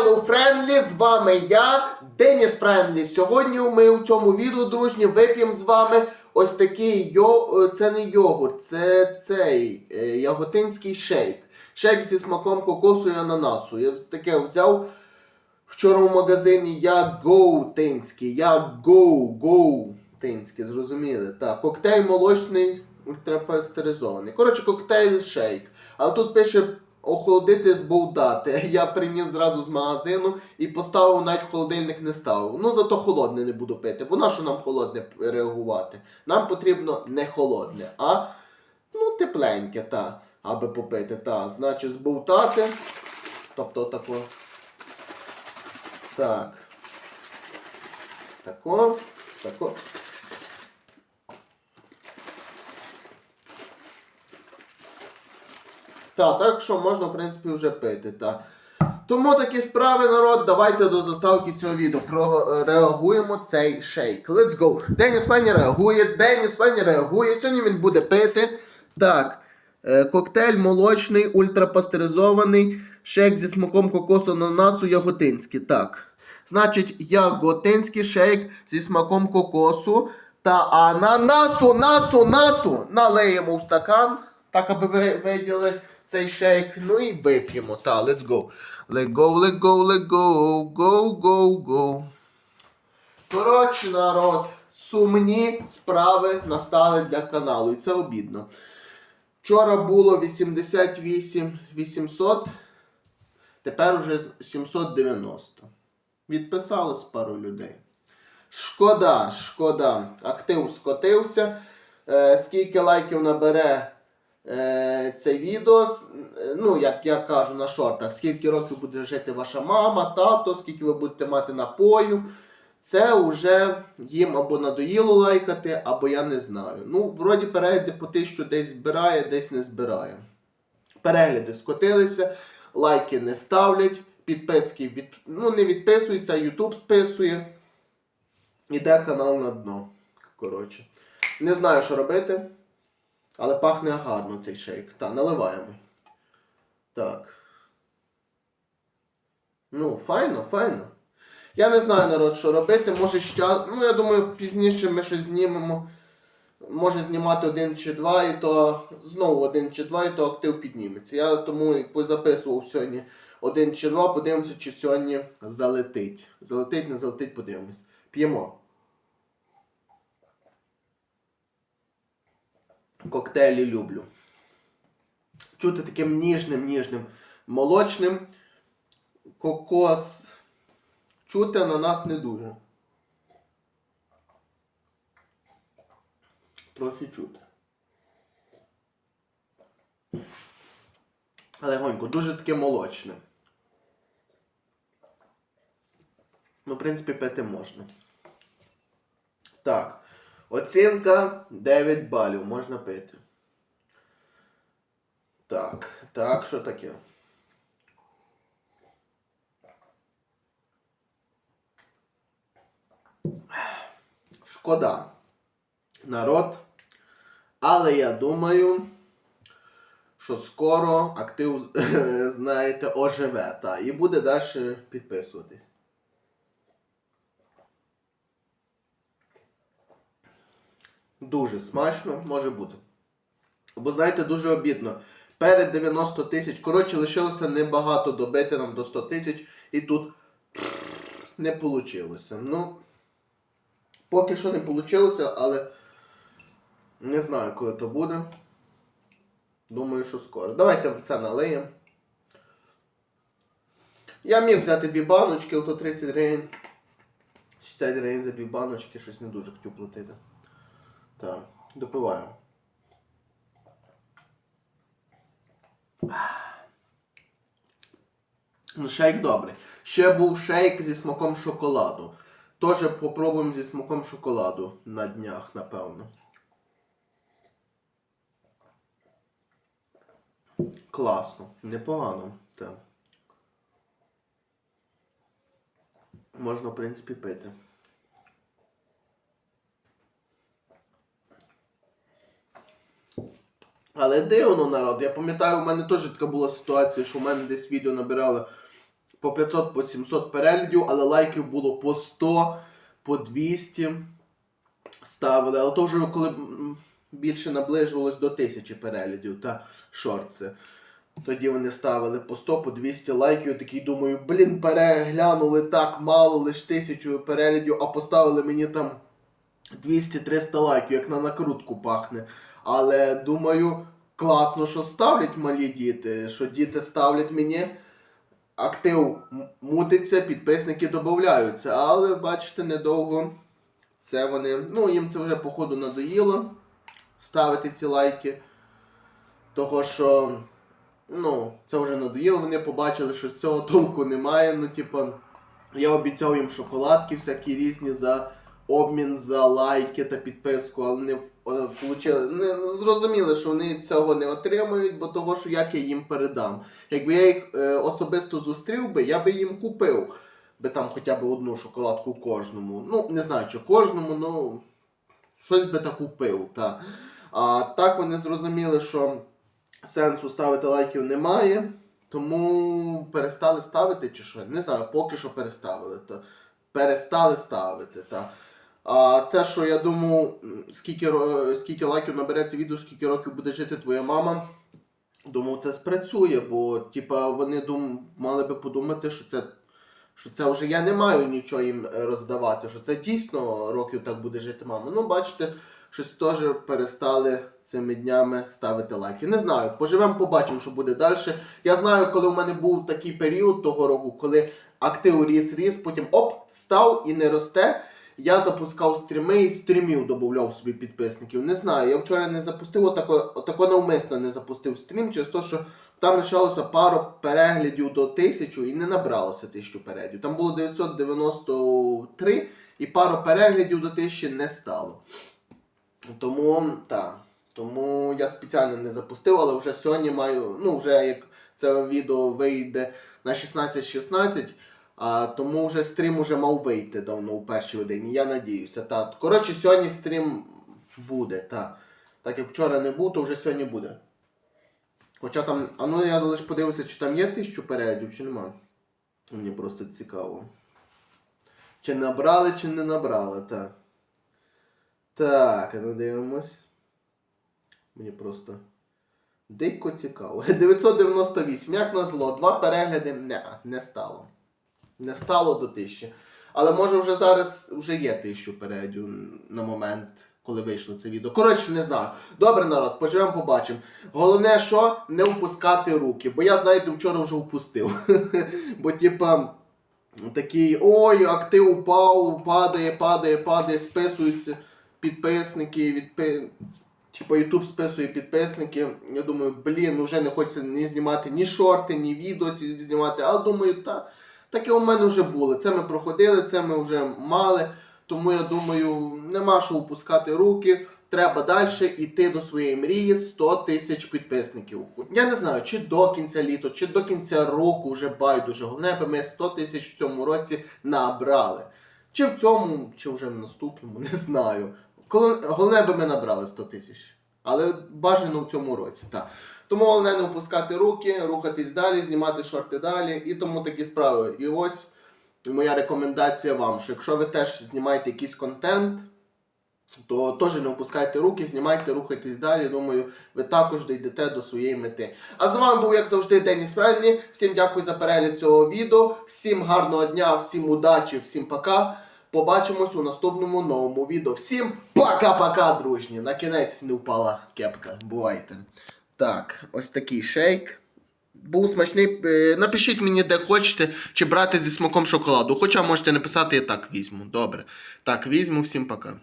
Hello Friendly, з вами я, Деніс Френдлі. Сьогодні ми у цьому відео, дружні, вип'ємо з вами ось такий йо... е, це не йогурт, це цей е, яготинський шейк. Шейк зі смаком кокосу і ананасу. Я таке взяв вчора в магазині я гоутинський, я гоу, гоутинський, зрозуміли? Так, коктейль молочний ультрапастеризований. Коротше, коктейль шейк. Але тут пише охолодити збовдати. Я приніс зразу з магазину і поставив навіть холодильник не ставив. Ну зато холодне не буду пити. Бо на що нам холодне реагувати? Нам потрібно не холодне, а ну тепленьке, та, аби попити. Та. Значить, збовтати. Тобто тако. Так. Тако. Тако. Так, так що можна, в принципі, вже пити. Та. Тому такі справи, народ, давайте до заставки цього відео реагуємо цей шейк. Let's go. Деніс Пені реагує, Деніс Пені реагує. Сьогодні він буде пити. Так. Е, коктейль молочний, ультрапастеризований, шейк зі смаком кокосу ананасу яготинський. Так. Значить, яготинський шейк зі смаком кокосу та ананасу, насу, насу. Налиємо в стакан, так аби ви виділи цей шейк. Ну і вип'ємо. Та, let's go. Let go, let go, let go, go, go, go. Коротше, народ, сумні справи настали для каналу, і це обідно. Вчора було 88 800, тепер уже 790. Відписалось пару людей. Шкода, шкода. Актив скотився. Е, скільки лайків набере е, це відео, ну, як я кажу на шортах, скільки років буде жити ваша мама, тато, скільки ви будете мати напою. Це вже їм або надоїло лайкати, або я не знаю. Ну, вроді перегляди по тисячу десь збирає, десь не збирає. Перегляди скотилися, лайки не ставлять, підписки від... ну, не відписуються, YouTube списує. Іде канал на дно. Коротше. Не знаю, що робити. Але пахне гарно цей шейк. Та, наливаємо. Так. Ну, файно, файно. Я не знаю, народ, що робити. Може ще. Ну, я думаю, пізніше ми щось знімемо. Може знімати один чи два, і то знову один чи два, і то актив підніметься. Я тому і позаписував сьогодні один чи два, подивимося, чи сьогодні залетить. Залетить, не залетить, подивимось. П'ємо. Коктейлі люблю. Чути таким ніжним, ніжним, молочним. Кокос. Чути на нас не дуже. Трохи чути. Але гонько, дуже таке молочне. Ну, в принципі, пити можна. Так. Оцінка 9 балів. Можна пити. Так. Так, що таке? Шкода. Народ. Але я думаю, що скоро актив, знаєте, оживе. Та, і буде далі підписуватись. Дуже смачно може бути. Бо знаєте, дуже обідно. Перед 90 тисяч. Коротше, лишилося небагато добити нам до 100 тисяч. І тут не вийшло. Ну, поки що не вийшло, але не знаю, коли то буде. Думаю, що скоро. Давайте все налиємо. Я міг взяти дві баночки, але то 30 гривень. 60 гривень за дві баночки, щось не дуже хотів платити. Так, допиваємо. Ну, шейк добрий. Ще був шейк зі смаком шоколаду. Тоже попробуємо зі смаком шоколаду на днях, напевно. Класно, непогано. Так. Можна, в принципі, пити. Але дивно народ. Я пам'ятаю, у мене теж така була ситуація, що у мене десь відео набирали по 500, по 700 переглядів, але лайків було по 100, по 200 ставили. Але то вже коли більше наближувалось до 1000 переглядів та шорти. Тоді вони ставили по 100, по 200 лайків. Такий думаю, блін, переглянули так мало, лише тисячу переглядів, а поставили мені там 200-300 лайків, як на накрутку пахне. Але думаю, класно, що ставлять малі діти, що діти ставлять мені. Актив мутиться, підписники додаються. Але бачите, недовго це вони. Ну, їм це вже, походу, надоїло ставити ці лайки. Того, що ну, це вже надоїло, вони побачили, що з цього толку немає. Ну, типу, я обіцяв їм шоколадки всякі різні за обмін за лайки та підписку, але вони е, получили, не зрозуміли, що вони цього не отримують, бо того, що як я їм передам. Якби я їх е, особисто зустрів би, я би їм купив би там хоча б одну шоколадку кожному. Ну, не знаю, чи кожному, ну щось би так купив. Та. А так вони зрозуміли, що сенсу ставити лайків немає, тому перестали ставити чи що. Не знаю, поки що переставили. Та. Перестали ставити. Та. А це, що я думав, скільки, скільки лайків набереться відео, скільки років буде жити твоя мама. Думав, це спрацює, бо типа, вони дум, мали би подумати, що це, що це вже я не маю нічого їм е, роздавати, що це дійсно років так буде жити мама. Ну, бачите, щось теж перестали цими днями ставити лайки. Не знаю, поживемо, побачимо, що буде далі. Я знаю, коли у мене був такий період того року, коли актив ріс, ріс, потім оп, став і не росте. Я запускав стріми і стрімів додавав собі підписників. Не знаю, я вчора не запустив, отако, отако навмисно не запустив стрім, через те, що там лишалося пару переглядів до тисячу і не набралося тисячу переглядів. Там було 993 і пару переглядів до тисячі не стало. Тому так. Тому я спеціально не запустив, але вже сьогодні маю, ну вже як це відео вийде на 16.16, а, тому вже стрім уже мав вийти давно у першій годині. Я надіюся. Та. Коротше, сьогодні стрім буде, та. Так як вчора не був, то вже сьогодні буде. Хоча там, а ну я лише подивився, чи там є тисячу переглядів, чи нема. Мені просто цікаво. Чи набрали, чи не набрали, так. Так, ну дивимось. Мені просто дико цікаво. 998, як назло, два перегляди не, не стало. Не стало до тисячі. Але може вже зараз вже є тисячу переглядів на момент, коли вийшло це відео. Коротше, не знаю. Добре, народ, поживемо, побачимо. Головне, що не впускати руки. Бо я, знаєте, вчора вже впустив. Бо, типа, такий ой, актив упав, падає, падає, падає, списуються підписники, відпи... Типа Ютуб списує підписники. Я думаю, блін, вже не хочеться ні знімати ні шорти, ні відео ці знімати. Але думаю, та таке у мене вже було. Це ми проходили, це ми вже мали. Тому я думаю, нема що опускати руки. Треба далі йти до своєї мрії 100 тисяч підписників. Я не знаю, чи до кінця літа, чи до кінця року вже байдуже. Головне, аби ми 100 тисяч в цьому році набрали. Чи в цьому, чи вже в наступному, не знаю. Коли, головне, аби ми набрали 100 тисяч. Але бажано в цьому році. Так. Тому головне не опускати руки, рухатись далі, знімати шорти далі. І тому такі справи. І ось моя рекомендація вам, що якщо ви теж знімаєте якийсь контент, то теж не опускайте руки, знімайте, рухайтесь далі. Думаю, ви також дійдете до своєї мети. А з вами був, як завжди, Деніс Френлі. Всім дякую за перегляд цього відео. Всім гарного дня, всім удачі, всім пока. Побачимось у наступному новому відео. Всім пока-пока, дружні. На кінець не впала кепка. Бувайте. Так, ось такий шейк. Був смачний. Е, Напишіть мені, де хочете, чи брати зі смаком шоколаду. Хоча можете написати, я так візьму. Добре. Так, візьму, всім пока.